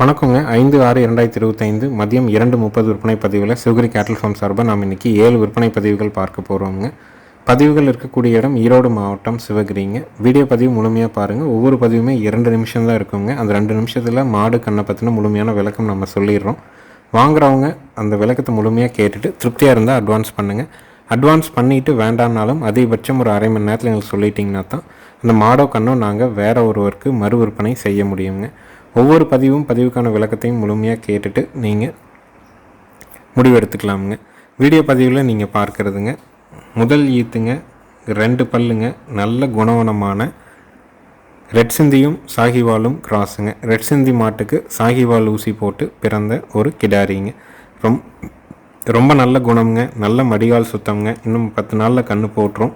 வணக்கங்க. ஐந்து ஆறு இரண்டாயிரத்தி இருபத்தைந்து மதியம் இரண்டு முப்பது விற்பனை பதிவில் சிவகிரி கேட்டல் ஃபார்ம் சார்பாக நாம் இன்றைக்கி ஏழு விற்பனை பதிவுகள் பார்க்க போகிறோங்க பதிவுகள் இருக்கக்கூடிய இடம் ஈரோடு மாவட்டம் சிவகிரிங்க. வீடியோ பதிவு முழுமையாக பாருங்கள் ஒவ்வொரு பதிவுமே இரண்டு நிமிஷம் தான் இருக்குங்க. அந்த ரெண்டு நிமிஷத்தில் மாடு கண்ணை பற்றின முழுமையான விளக்கம் நம்ம சொல்லிடுறோம். வாங்குறவங்க அந்த விளக்கத்தை முழுமையாக கேட்டுட்டு திருப்தியாக இருந்தால் அட்வான்ஸ் பண்ணுங்கள் அட்வான்ஸ் பண்ணிவிட்டு வேண்டாம்னாலும் அதிகபட்சம் ஒரு அரை மணி நேரத்தில் எங்களுக்கு சொல்லிட்டிங்கன்னா தான் அந்த மாடோ கண்ணோ நாங்கள் வேறு ஒருவருக்கு மறு விற்பனை செய்ய முடியுங்க. ஒவ்வொரு பதிவும் பதிவுக்கான விளக்கத்தையும் முழுமையாக கேட்டுட்டு நீங்கள் முடிவெடுத்துக்கலாமுங்க. வீடியோ பதிவில் நீங்கள் பார்க்குறதுங்க முதல் ஈத்துங்க ரெண்டு பல்லுங்க நல்ல குணவனமான ரெட் சிந்தியும் சாகிவாலும் கிராஸுங்க. ரெட் சிந்தி மாட்டுக்கு சாகிவால் ஊசி போட்டு பிறந்த ஒரு கிடாரிங்க. ரொம் ரொம்ப நல்ல குணம்ங்க நல்ல மடிகால் சுத்தம்ங்க. இன்னும் பத்து நாளில் கன்று போட்டுரும்.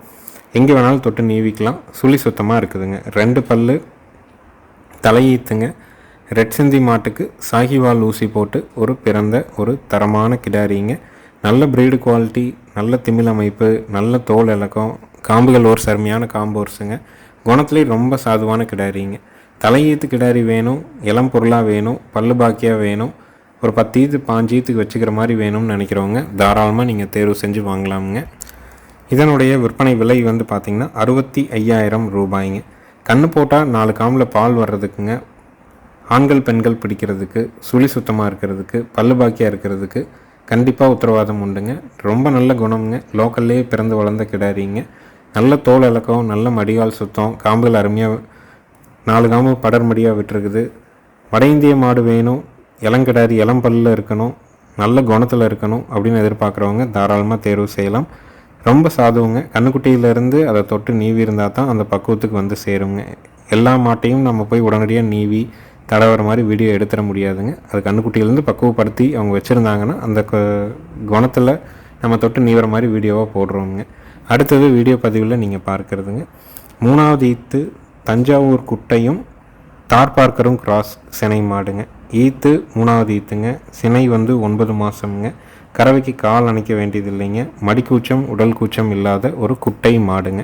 எங்கே வேணாலும் தொட்டு நீவிக்கலாம். சுழி சுத்தமாக இருக்குதுங்க. ரெண்டு பல்லு தலையீத்துங்க ரெட் சிந்தி மாட்டுக்கு சாகிவால் ஊசி போட்டு ஒரு பிறந்த ஒரு தரமான கிடாரிங்க. நல்ல ப்ரீடு குவாலிட்டி நல்ல திமிழ் அமைப்பு நல்ல தோல் இலக்கம் காம்புகள் ஒரு சருமையான காம்பு ஒருசுங்க குணத்துலேயே ரொம்ப சாதுவான கிடாரிங்க. தலையீத்து கிடாரி வேணும் இளம் பொருளாக வேணும் பல்லு பாக்கியாக வேணும் ஒரு பத்து ஈத்து பாஞ்சு ஈத்துக்கு வச்சுக்கிற மாதிரி வேணும்னு நினைக்கிறவங்க தாராளமாக நீங்கள் தேர்வு செஞ்சு வாங்கலாமுங்க. இதனுடைய விற்பனை விலை வந்து பார்த்திங்கன்னா அறுபத்தி ஐயாயிரம் ரூபாய்ங்க. கண்ணு போட்டால் நாலு காம்பில் பால் வர்றதுக்குங்க. ஆண்கள் பெண்கள் பிடிக்கிறதுக்கு சுழி சுத்தமாக இருக்கிறதுக்கு பல்லு பாக்கியாக இருக்கிறதுக்கு கண்டிப்பாக உத்தரவாதம் உண்டுங்க. ரொம்ப நல்ல குணம்ங்க. லோக்கல்லே பிறந்து வளர்ந்த கிடாரிங்க. நல்ல தோல் இலக்கம் நல்ல மடிகால் சுத்தம் காம்புகள் அருமையாக நாலு காம்பு படர்மடியாக விட்டுருக்குது. வட இந்திய மாடு வேணும். இளங்கிடாரி இளம்பல்லில் இருக்கணும். நல்ல குணத்தில் இருக்கணும் அப்படின்னு எதிர்பார்க்குறவங்க தாராளமாக தேர்வு செய்யலாம். ரொம்ப சாதுவுங்க. கண்ணுக்குட்டியிலேருந்து அதை தொட்டு நீவி இருந்தால் தான் அந்த பக்குவத்துக்கு வந்து சேருங்க. எல்லா மாட்டையும் நம்ம போய் உடனடியாக நீவி தடவர மாதிரி வீடியோ எடுத்துட முடியாதுங்க. அது கண்ணுக்குட்டியிலேருந்து பக்குவப்படுத்தி அவங்க வச்சுருந்தாங்கன்னா அந்த குணத்தில் நம்ம தொட்டு நீவர மாதிரி வீடியோவாக போடுறோங்க அடுத்தது வீடியோ பதிவில் நீங்கள் பார்க்குறதுங்க. மூணாவது ஈத்து தஞ்சாவூர் குட்டையும் தார் பார்க்கரும் கிராஸ் சினை மாடுங்க. ஈத்து மூணாவது ஈத்துங்க. சினை வந்து ஒன்பது மாதம்ங்க கறவைக்கு கால் அணைக்க வேண்டியது இல்லைங்க மடிக்கூச்சம் உடல் கூச்சம் இல்லாத ஒரு குட்டை மாடுங்க.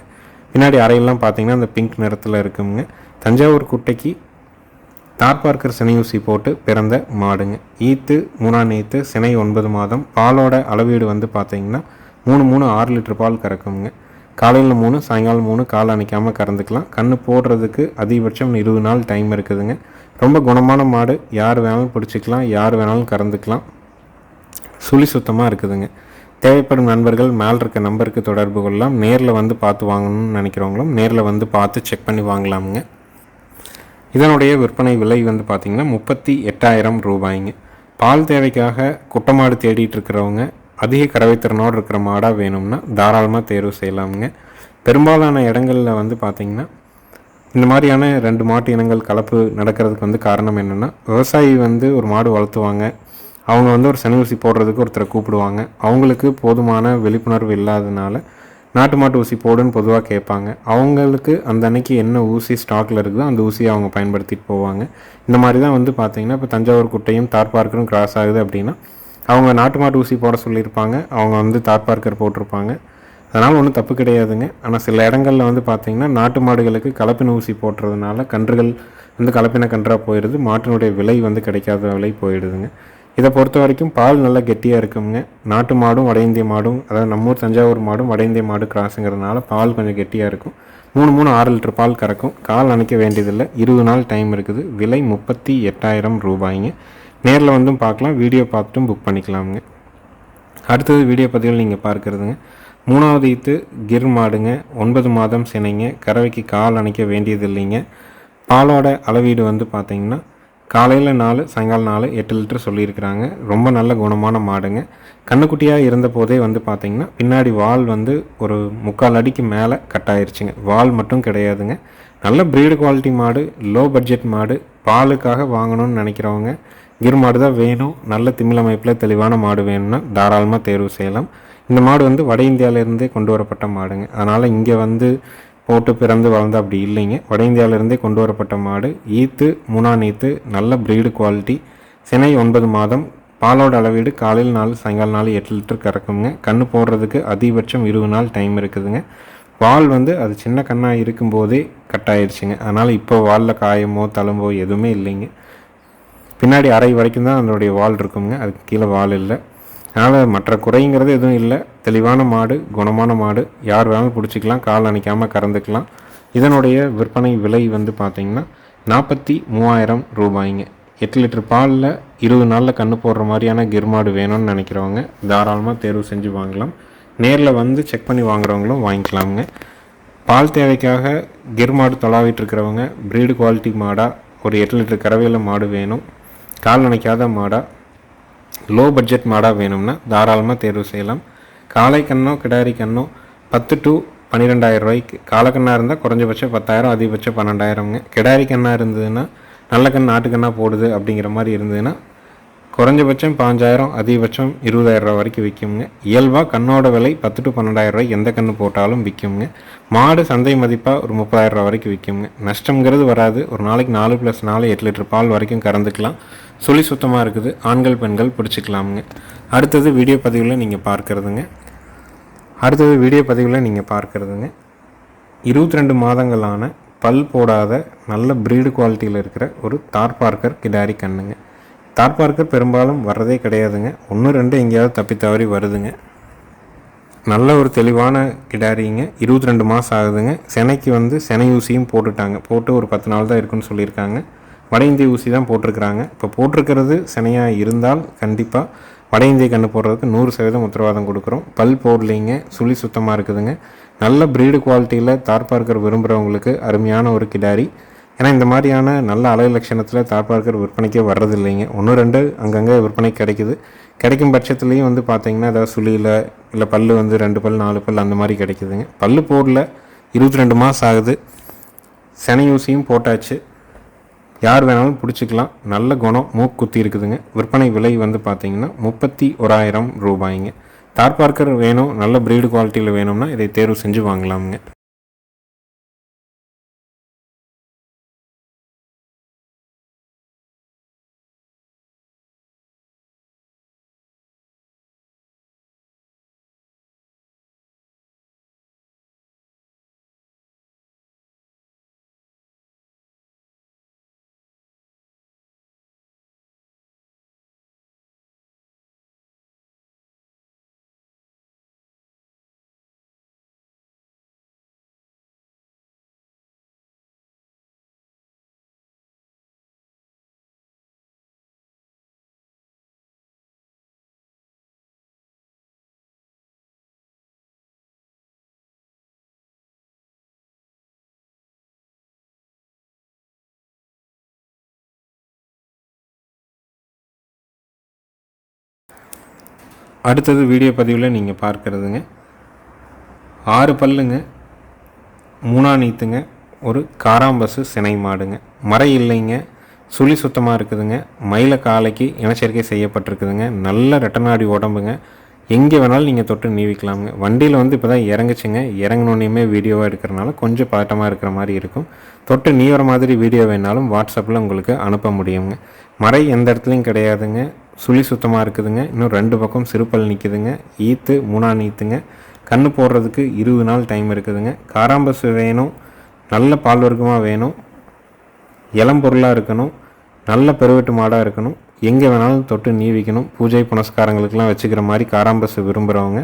பின்னாடி அறையெல்லாம் பார்த்தீங்கன்னா அந்த பிங்க் நிறத்தில் இருக்குங்க. தஞ்சாவூர் குட்டைக்கு தார் பார்க்கிற சினை ஊசி போட்டு பிறந்த மாடுங்க. ஈத்து மூணாம் ஈத்து சினை ஒன்பது மாதம். பாலோட அளவீடு வந்து பார்த்தீங்கன்னா மூணு மூணு ஆறு லிட்டர் பால் கறக்குங்க. காலையில் மூணு சாயங்காலம் மூணு கால் அணைக்காமல் கறந்துக்கலாம். கன்று போடுறதுக்கு அதிகபட்சம் இருபது நாள் டைம் இருக்குதுங்க. ரொம்ப குணமான மாடு. யார் வேணாலும் பிடிச்சிக்கலாம் யார் வேணாலும் கறந்துக்கலாம். சுழி சுத்தமாக இருக்குதுங்க. தேவைப்படும் நண்பர்கள் மேல் இருக்க நம்பருக்கு தொடர்பு கொள்ளலாம். நேரில் வந்து பார்த்து வாங்கணும்னு நினைக்கிறவங்களும் நேரில் வந்து பார்த்து செக் பண்ணி வாங்கலாமுங்க. இதனுடைய விற்பனை விலை வந்து பார்த்திங்கன்னா முப்பத்தி எட்டாயிரம் ரூபாய்ங்க. பால் தேவைக்காக குட்டமாடு தேடிட்டு இருக்கிறவங்க அதிக கறவைத்திறனோடு இருக்கிற மாடாக வேணும்னா தாராளமாக தேர்வு செய்யலாமுங்க. பெரும்பாலான இடங்களில் வந்து பார்த்திங்கன்னா இந்த மாதிரியான ரெண்டு மாட்டு இனங்கள் கலப்பு நடக்கிறதுக்கு வந்து காரணம் என்னென்னா விவசாயி வந்து ஒரு மாடு வளர்த்துவாங்க. அவங்க வந்து ஒரு சனி போடுறதுக்கு ஒருத்தரை கூப்பிடுவாங்க. அவங்களுக்கு போதுமான விழிப்புணர்வு இல்லாததுனால நாட்டு மாட்டு ஊசி போடுன்னு பொதுவாக கேட்பாங்க. அவங்களுக்கு அந்த அன்னைக்கு என்ன ஊசி ஸ்டாக்கில் இருக்குதோ அந்த ஊசியை அவங்க பயன்படுத்திட்டு போவாங்க. இந்த மாதிரி தான் வந்து பார்த்தீங்கன்னா இப்போ தஞ்சாவூர் குட்டையும் தார் பார்க்கரும் கிராஸ் ஆகுது அப்படின்னா அவங்க நாட்டு மாட்டு ஊசி போட சொல்லியிருப்பாங்க. அவங்க வந்து தார் பார்க்கர் போட்டிருப்பாங்க. அதனால் ஒன்றும் தப்பு கிடையாதுங்க. ஆனால் சில இடங்களில் வந்து பார்த்திங்கன்னா நாட்டு மாடுகளுக்கு கலப்பின ஊசி போட்டுறதுனால கன்றுகள் வந்து கலப்பின கன்றாக போயிடுது. மாட்டினுடைய விலை வந்து கிடைக்காத விலை போயிடுதுங்க. இதை பொறுத்த வரைக்கும் பால் நல்லா கெட்டியாக இருக்குங்க. நாட்டு மாடும் வட இந்திய மாடும் அதாவது நம்மூர் தஞ்சாவூர் மாடும் வட இந்திய மாடு கிராஸுங்கிறதுனால பால் கொஞ்சம் கெட்டியாக இருக்கும். மூணு மூணு ஆறு லிட்டர் பால் கறக்கும். கால் அணைக்க வேண்டியதில்லை. இருபது நாள் டைம் இருக்குது. விலை முப்பத்தி எட்டாயிரம் ரூபாய்ங்க. நேரில் வந்தும் பார்க்கலாம். வீடியோ பார்த்துட்டும் புக் பண்ணிக்கலாமுங்க. அடுத்தது வீடியோ பதிவில் நீங்கள் பார்க்குறதுங்க. மூணாவது ஈத்து கிர் மாடுங்க. ஒன்பது மாதம் சினைங்க. கறவைக்கு கால் அணைக்க வேண்டியது இல்லைங்க பாலோட அளவீடு வந்து பார்த்தீங்கன்னா காலையில் நாலு சாயங்காலம் நாலு எட்டு லிட்டர் சொல்லியிருக்கிறாங்க. ரொம்ப நல்ல குணமான மாடுங்க. கண்ணுக்குட்டியாக இருந்த போதே வந்து பார்த்திங்கன்னா பின்னாடி வால் வந்து ஒரு முக்கால் அடிக்கு மேலே கட் ஆயிடுச்சுங்க வால் மட்டும் கிடையாதுங்க. நல்ல ப்ரீடு குவாலிட்டி மாடு லோ பட்ஜெட் மாடு பாலுக்காக வாங்கணும்னு நினைக்கிறவங்க கிர் மாடு தான் வேணும். நல்ல திமிழமைப்பில் தெளிவான மாடு வேணும்னா தாராளமாக தேர்வு செய்யலாம். இந்த மாடு வந்து வட இந்தியாவிலேருந்தே கொண்டு வரப்பட்ட மாடுங்க. அதனால் இங்கே வந்து போட்டு பிறந்து வளர்ந்து அப்படி இல்லைங்க. வட இந்தியாவிலேருந்தே கொண்டு வரப்பட்ட மாடு ஈத்து மூணா ஈத்து நல்ல ப்ரீடு குவாலிட்டி சினை ஒன்பது மாதம் பாலோட அளவீடு காலையில் நாலு சாயங்காலம் நாலு எட்டு லிட்டர் கறக்குங்க. கன்று போடுறதுக்கு அதிகபட்சம் இருபது நாள் டைம் இருக்குதுங்க. வால் வந்து அது சின்ன கண்ணாக இருக்கும்போதே கட் ஆயிடுச்சுங்க அதனால் இப்போ வாலில் காயமோ தழும்போ எதுவுமே இல்லைங்க. பின்னாடி அரை வரைக்கும் தான் அதனுடைய வால் இருக்குங்க. அதுக்கு கீழே வால் இல்லை. அதனால் மற்ற குறைங்கிறது எதுவும் இல்லை. தெளிவான மாடு குணமான மாடு யார் வேணாலும் பிடிச்சிக்கலாம் கால் அணைக்காமல் கறந்துக்கலாம். இதனுடைய விற்பனை விலை வந்து பார்த்திங்கன்னா நாற்பத்தி மூவாயிரம் ரூபாய்ங்க. எட்டு லிட்டர் பாலில் இருபது நாளில் கன்று போடுற மாதிரியான கிர்மாடு வேணும்னு நினைக்கிறவங்க தாராளமாக தேர்வு செஞ்சு வாங்கலாம். நேரில் வந்து செக் பண்ணி வாங்குறவங்களும் வாங்கிக்கலாமுங்க. பால் தேவைக்காக கிர்மாடு தொலாவிட்டு இருக்கிறவங்க ப்ரீடு குவாலிட்டி மாடாக ஒரு எட்டு லிட்டர் கறவையில் மாடு வேணும். கால் நினைக்காத மாடாக லோ பட்ஜெட் மாடாக வேணும்னா தாராளமாக தேர்வு செய்யலாம். காலை கண்ணோ கிடாரி கண்ணோ பத்து டு பன்னிரெண்டாயிரம் ரூபாய்க்கு. காலக்கண்ணாக இருந்தால் குறைஞ்சபட்சம் பத்தாயிரம் அதிகபட்சம் பன்னெண்டாயிரம்ங்க. கிடாரி கண்ணாக இருந்ததுன்னா நல்ல கண் நாட்டுக்கண்ணாக போடுது அப்படிங்கிற மாதிரி இருந்ததுன்னா குறைஞ்சபட்சம் பாஞ்சாயிரம் அதிகபட்சம் இருபதாயிரம் ரூபா வரைக்கும் விற்குங்க இயல்பாக கண்ணோட விலை பத்து டு பன்னெண்டாயிரம் ரூபாய் எந்த கன்று போட்டாலும் விற்குங்க மாடு சந்தை மதிப்பாக ஒரு முப்பதாயிரம் ரூபா வரைக்கும் விற்குங்க நஷ்டங்கிறது வராது. ஒரு நாளைக்கு நாலு ப்ளஸ் நாலு எட்டு லிட்டர் பால் வரைக்கும் கறந்துக்கலாம். சுழி சுத்தமாக இருக்குது. ஆண்கள் பெண்கள் பிடிச்சிக்கலாமுங்க. அடுத்தது வீடியோ பதிவில் நீங்கள் பார்க்குறதுங்க. அடுத்தது வீடியோ பதிவில் நீங்கள் பார்க்குறதுங்க. இருபத்தி ரெண்டு மாதங்களான பல் போடாத நல்ல ப்ரீடு குவாலிட்டியில் இருக்கிற ஒரு தார்பார்க்கர் கிடாரி கண்ணுங்க. தார்பார்க்கர் பெரும்பாலும் வர்றதே கிடையாதுங்க. ஒன்று ரெண்டு எங்கேயாவது தப்பி தவறி வருதுங்க. நல்ல ஒரு தெளிவான கிடாரிங்க. இருபத்தி ரெண்டு மாதம் ஆகுதுங்க. செனைக்கு வந்து செனை ஊசியும் போட்டுட்டாங்க. போட்டு ஒரு பத்து நாள் தான் இருக்குன்னு சொல்லியிருக்காங்க. வட இந்திய ஊசி தான் போட்டிருக்கிறாங்க. இப்போ போட்டிருக்கிறது செனையாக இருந்தால் கண்டிப்பாக வட இந்திய கன்று போடுறதுக்கு நூறு சதவீதம் உத்தரவாதம் கொடுக்குறோம். பல் போடலைங்க. சுழி சுத்தமாக இருக்குதுங்க. நல்ல ப்ரீடு குவாலிட்டியில் தார்பார்க்கர் விரும்புகிறவங்களுக்கு அருமையான ஒரு கிடாரி. ஏன்னா இந்த மாதிரியான நல்ல அலை லட்சணத்தில் தார்பார்க்கர் விற்பனைக்கே வர்றது இல்லைங்க ஒன்று ரெண்டு அங்கங்கே விற்பனை கிடைக்குது. கிடைக்கும் பட்சத்துலேயும் வந்து பார்த்தீங்கன்னா ஏதாவது சுழியில் இல்லை பல் வந்து ரெண்டு பல் நாலு பல் அந்த மாதிரி கிடைக்குதுங்க. பல் போடல இருபத்தி ரெண்டு மாதம் ஆகுது. செனை ஊசியும் போட்டாச்சு. யார் வேணாலும் பிடிச்சிக்கலாம். நல்ல குணம் மூக்கு குத்தி இருக்குதுங்க. விற்பனை விலை வந்து பார்த்திங்கன்னா முப்பத்தி ஓராயிரம் ரூபாய்ங்க. தார்பார்க்கர் வேணும் நல்ல ப்ரீடு குவாலிட்டியில் வேணும்னா இதை தேர்வு செஞ்சு வாங்கலாமுங்க. அடுத்தது வீடியோ பதிவில் நீங்கள் பார்க்குறதுங்க. ஆறு பல்லுங்க மூணா நீத்துங்க ஒரு காராம்பசு சினை மாடுங்க. மறை இல்லைங்க சுழி சுத்தமாக இருக்குதுங்க. மயில காலைக்கு இனச்சேர்க்கை செய்யப்பட்டிருக்குதுங்க. நல்ல ரெட்டநாடி உடம்புங்க. எங்கே வேணாலும் நீங்கள் தொட்டு நீவிக்கலாமுங்க. வண்டியில் வந்து இப்போ தான் இறங்குச்சுங்க. இறங்கினோன்னையுமே வீடியோவாக எடுக்கிறனால கொஞ்சம் பதட்டமாக இருக்கிற மாதிரி இருக்கும். தொட்டு நீவிற மாதிரி வீடியோ வேணாலும் வாட்ஸ்அப்பில் உங்களுக்கு அனுப்ப முடியுங்க. மறை எந்த இடத்துலையும் கிடையாதுங்க. சுழி சுத்தமாக இருக்குதுங்க. இன்னும் ரெண்டு பக்கம் சிறுப்பல் நிற்குதுங்க ஈத்து மூணா நீத்துங்க. கண்ணு போடுறதுக்கு இருபது நாள் டைம் இருக்குதுங்க. காராம்பசு வேணும். நல்ல பால் வர்க்கமாக வேணும். இளம் பொருளாக இருக்கணும். நல்ல பெருவெட்டு மாடாக இருக்கணும். எங்கே வேணாலும் தொட்டு நீவிக்கணும். பூஜை புனஸ்காரங்களுக்கெல்லாம் வச்சுக்கிற மாதிரி காராம்பசு விரும்புகிறவங்க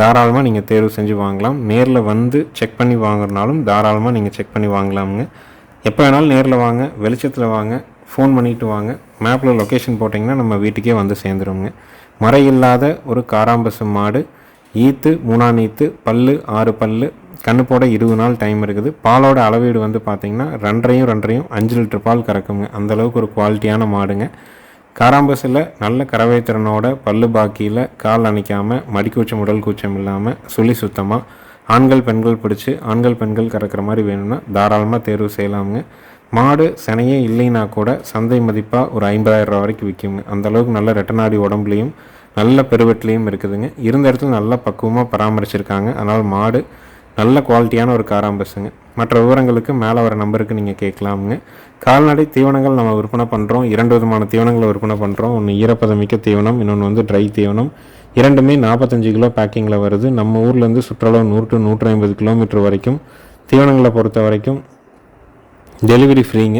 தாராளமாக நீங்கள் தேர்வு செஞ்சு வாங்கலாம். நேரில் வந்து செக் பண்ணி வாங்குறனாலும் தாராளமாக நீங்கள் செக் பண்ணி வாங்கலாமுங்க. எப்போ வேணாலும் நேரில் வாங்க. வெளிச்சத்தில் வாங்க. ஃபோன் பண்ணிட்டு வாங்க. மேப்பில் லொக்கேஷன் போட்டிங்கன்னா நம்ம வீட்டுக்கே வந்து சேர்ந்துருவோங்க. மறை இல்லாத ஒரு காராம்பசு மாடு ஈத்து மூணாம் ஈத்து பல்லு ஆறு பல்லு கண்ணு போட இருபது நாள் டைம் இருக்குது. பாலோட அளவீடு வந்து பார்த்திங்கன்னா ரெண்டரையும் ரெண்டரையும் அஞ்சு லிட்டர் பால் கறக்குங்க. அந்தளவுக்கு ஒரு குவாலிட்டியான மாடுங்க. காராம்பஸில் நல்ல கறவை திறனோட பல்லு பாக்கியில் கால் அணைக்காமல் மடிக்கூச்சம் உடல் கூச்சம் இல்லாமல் சுழி சுத்தமாக ஆண்கள் பெண்கள் பிடிச்சி ஆண்கள் பெண்கள் கறக்கிற மாதிரி வேணும்னா தாராளமாக தேர்வு செய்யலாமுங்க. மாடு சினையே இல்லைன்னா கூட சந்தை மதிப்பாக ஒரு ஐம்பதாயிரம் ரூபா வரைக்கும் விற்குங்க அந்தளவுக்கு நல்ல ரெட்டநாடி உடம்புலையும் நல்ல பெருவெட்லேயும் இருக்குதுங்க. இருந்த இடத்துல நல்லா பக்குவமாக பராமரிச்சிருக்காங்க. அதனால் மாடு நல்ல குவாலிட்டியான ஒரு காராம்பஸுங்க மற்ற விவரங்களுக்கு மேலே வர நம்பருக்கு நீங்கள் கேட்கலாமுங்க. கால்நடை தீவனங்கள் நம்ம விற்பனை பண்ணுறோம் இரண்டு விதமான தீவனங்களை விற்பனை பண்ணுறோம் ஒன்று ஈரப்பதமிக்க தீவனம் இன்னொன்று வந்து ட்ரை தீவனம். இரண்டுமே நாற்பத்தஞ்சு கிலோ பேக்கிங்கில் வருது. நம்ம ஊர்லேருந்து சுற்றுலா நூறு டு நூற்றி ஐம்பது கிலோமீட்டர் வரைக்கும் தீவனங்களை பொறுத்த வரைக்கும் டெலிவரி ஃப்ரீங்க.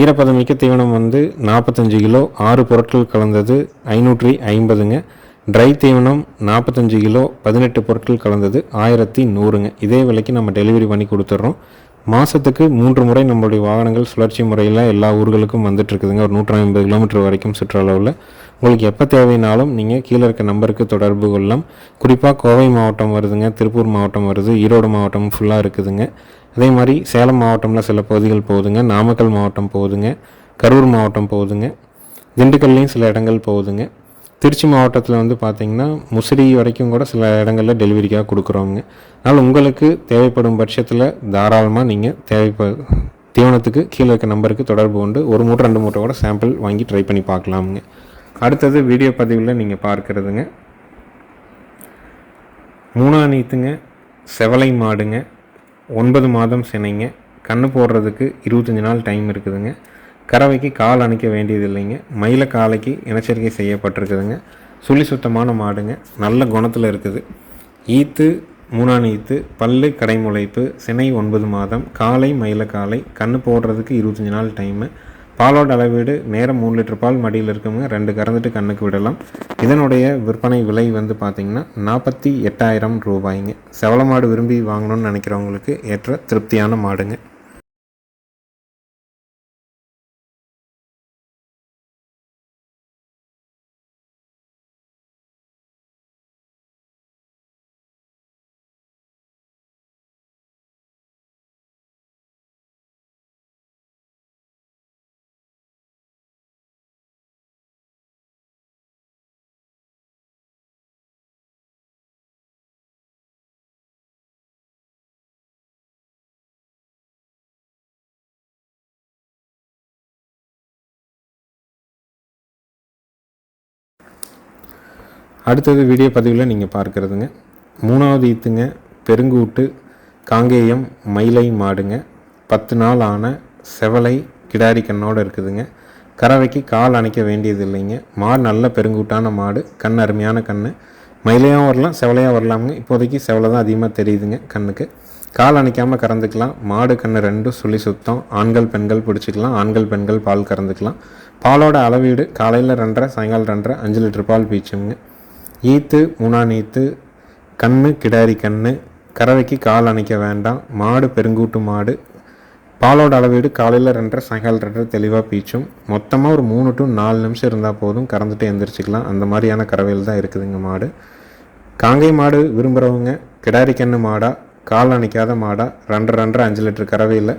ஈரப்பதமிக்க தீவனம் வந்து நாற்பத்தஞ்சு கிலோ ஆறு பொருட்கள் கலந்தது ஐநூற்றி ஐம்பதுங்க. ட்ரை தீவனம் நாற்பத்தஞ்சு கிலோ பதினெட்டு பொருட்கள் கலந்தது ஆயிரத்தி நூறுங்க. இதே விலைக்கு நம்ம டெலிவரி பண்ணி கொடுத்துட்றோம். மாதத்துக்கு மூன்று முறை நம்மளுடைய வாகனங்கள் சுழற்சி முறையில் எல்லா ஊர்களுக்கும் வந்துட்டுருக்குதுங்க ஒரு நூற்றி ஐம்பது கிலோமீட்டர் வரைக்கும் சுற்றளவில். உங்களுக்கு எப்போ தேவைனாலும் நீங்கள் கீழே இருக்க நம்பருக்கு தொடர்பு கொள்ளலாம். குறிப்பாக கோவை மாவட்டம் வருதுங்க. திருப்பூர் மாவட்டம் வருது. ஈரோடு மாவட்டம் ஃபுல்லாக இருக்குதுங்க. அதே மாதிரி சேலம் மாவட்டமில் சில பகுதிகள் போகுதுங்க. நாமக்கல் மாவட்டம் போகுதுங்க. கரூர் மாவட்டம் போகுதுங்க. திண்டுக்கல்லையும் சில இடங்கள் போகுதுங்க. திருச்சி மாவட்டத்தில் வந்து பார்த்திங்கன்னா முசிறி வரைக்கும் கூட சில இடங்களில் டெலிவரிக்காக கொடுக்குறோங்க அதனால் உங்களுக்கு தேவைப்படும் பட்சத்தில் தாராளமாக நீங்கள் தேவைப்ப தீவனத்துக்கு கீழே இருக்க நம்பருக்கு தொடர்பு கொண்டு ஒரு மூட்டை ரெண்டு மூட்டை கூட சாம்பிள் வாங்கி ட்ரை பண்ணி பார்க்கலாமுங்க. அடுத்தது வீடியோ பதிவில் நீங்கள் பார்க்குறதுங்க. மூணா நீத்துங்க செவலை மாடுங்க. ஒன்பது மாதம் சினைங்க கண்ணு போடுறதுக்கு இருபத்தஞ்சி நாள் டைம் இருக்குதுங்க. கறவைக்கு கால் அணைக்க வேண்டியது இல்லைங்க மயில காலைக்கு இனச்சரிக்கை செய்யப்பட்டிருக்குதுங்க. சுழி சுத்தமான மாடுங்க. நல்ல குணத்தில் இருக்குது. ஈத்து மூணான் ஈத்து பல்லு கடைமுளைப்பு சினை ஒன்பது மாதம் காலை மயில காலை கண்ணு போடுறதுக்கு இருபத்தஞ்சி நாள் டைமு பாலோட அளவீடு நேரம் மூணு லிட்டர் பால் மடியில் இருக்கவங்க ரெண்டு கறந்துட்டு கண்ணுக்கு விடலாம். இதனுடைய விற்பனை விலை வந்து பார்த்திங்கன்னா நாற்பத்தி எட்டாயிரம் ரூபாய்ங்க. செவல மாடு விரும்பி வாங்கணும்னு நினைக்கிறவங்களுக்கு ஏற்ற திருப்தியான மாடுங்க. அடுத்தது வீடியோ பதிவில் நீங்கள் பார்க்குறதுங்க. மூணாவது ஈத்துங்க பெருங்கூட்டு காங்கேயம் மயிலை மாடுங்க. பத்து நாள் ஆன செவலை கிடாரி கண்ணோடு இருக்குதுங்க. கறவைக்கு கால் அணைக்க வேண்டியது இல்லைங்க. மாடு நல்ல பெருங்கூட்டான மாடு கண் அருமையான கண் மயிலையாக வரலாம் செவலையாக வரலாமுங்க. இப்போதைக்கு செவலை தான் அதிகமாக தெரியுதுங்க கண்ணுக்கு. கால் அணைக்காமல் கறந்துக்கலாம். மாடு கண்ணு ரெண்டும் சொல்லி சுத்தம். ஆண்கள் பெண்கள் பிடிச்சிக்கலாம். ஆண்கள் பெண்கள் பால் கறந்துக்கலாம். பாலோட அளவீடு காலையில் ரெண்டரை சாயங்காலம் ரெண்டரை அஞ்சு லிட்டர் பால் பீச்சுங்க. ஈத்து மூணா நீத்து கண்ணு கிடாரி கண்ணு கறவைக்கு கால் அணைக்க வேண்டாம் மாடு பெருங்கூட்டு மாடு பாலோட அளவீடு காலையில் ரெண்டரை சாயங்காலம் ரெண்டரை தெளிவாக பீச்சும் மொத்தமாக ஒரு மூணு டு நாலு நிமிஷம் இருந்தால் போதும் கறந்துட்டு எந்திரிச்சிக்கலாம். அந்த மாதிரியான கறவையில் தான் இருக்குதுங்க மாடு. காங்கை மாடு விரும்புகிறவங்க கிடாரி கண்ணு மாடாக கால் அணைக்காத மாடாக ரெண்டரை ரெண்டரை அஞ்சு லிட்டர் கறவையில்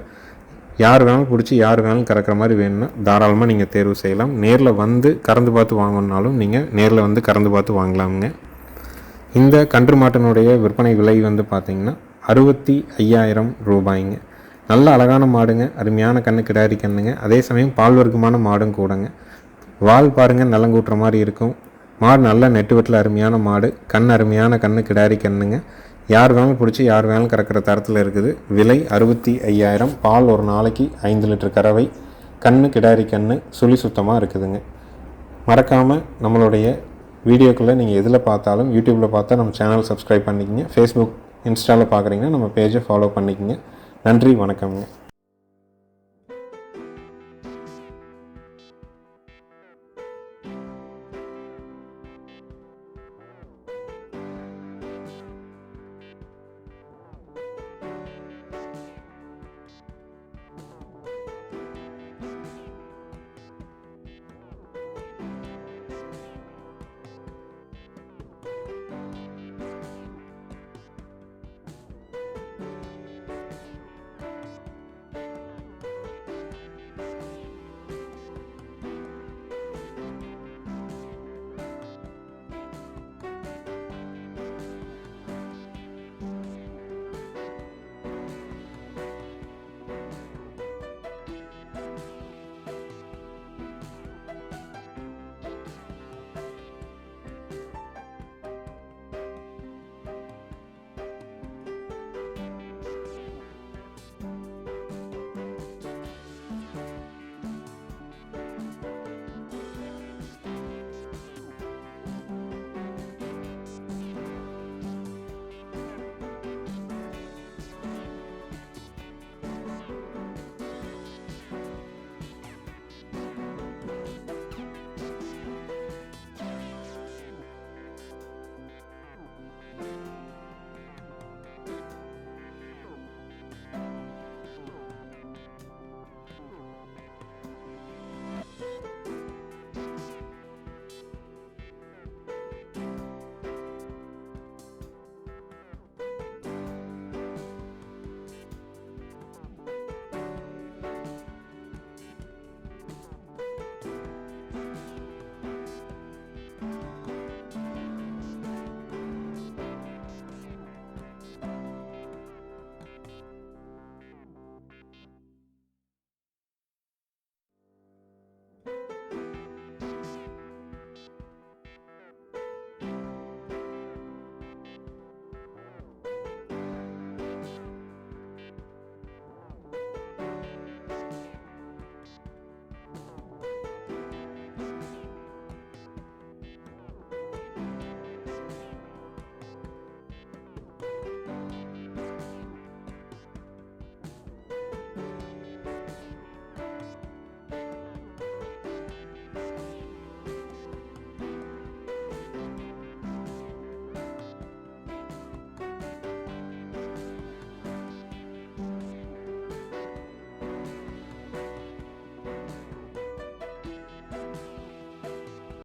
யார் வேணாலும் பிடிச்சி யார் வேணாலும் கறக்கிற மாதிரி வேணும்னா தாராளமாக நீங்கள் தேர்வு செய்யலாம். நேரில் வந்து கறந்து பார்த்து வாங்கணுன்னாலும் நீங்கள் நேரில் வந்து கறந்து பார்த்து வாங்கலாமுங்க. இந்த கன்று மாட்டினுடைய விற்பனை விலை வந்து பார்த்திங்கன்னா அறுபத்தி ஐயாயிரம் ரூபாய்ங்க. நல்ல அழகான மாடுங்க அருமையான கண்ணு கிடாரி கண்ணுங்க. அதே சமயம் பால் வர்க்கமான மாடும் கூடங்க. வால் பாருங்கள் நலங்கூட்டுற மாதிரி இருக்கும். மாடு நல்ல நெட்டுவட்டில் அருமையான மாடு கண் அருமையான கண்ணு கிடாரி கண்ணுங்க. யார் வேணாலும் பிடிச்சி யார் வேணாலும் கறக்கிற தரத்தில் இருக்குது. விலை அறுபத்தி ஐயாயிரம். பால் ஒரு நாளைக்கு ஐந்து லிட்டர் கறவை. கண்ணு கிடாரி கண்ணு சுழி சுத்தமாக இருக்குதுங்க. மறக்காமல் நம்மளுடைய வீடியோக்குள்ளே நீங்கள் எதில் பார்த்தாலும் யூடியூப்பில் பார்த்தா நம்ம சேனல் சப்ஸ்கிரைப் பண்ணிக்கங்க. ஃபேஸ்புக் இன்ஸ்டாவில் பார்க்குறீங்கன்னா நம்ம பேஜை ஃபாலோ பண்ணிக்கிங்க. நன்றி வணக்கம்ங்க.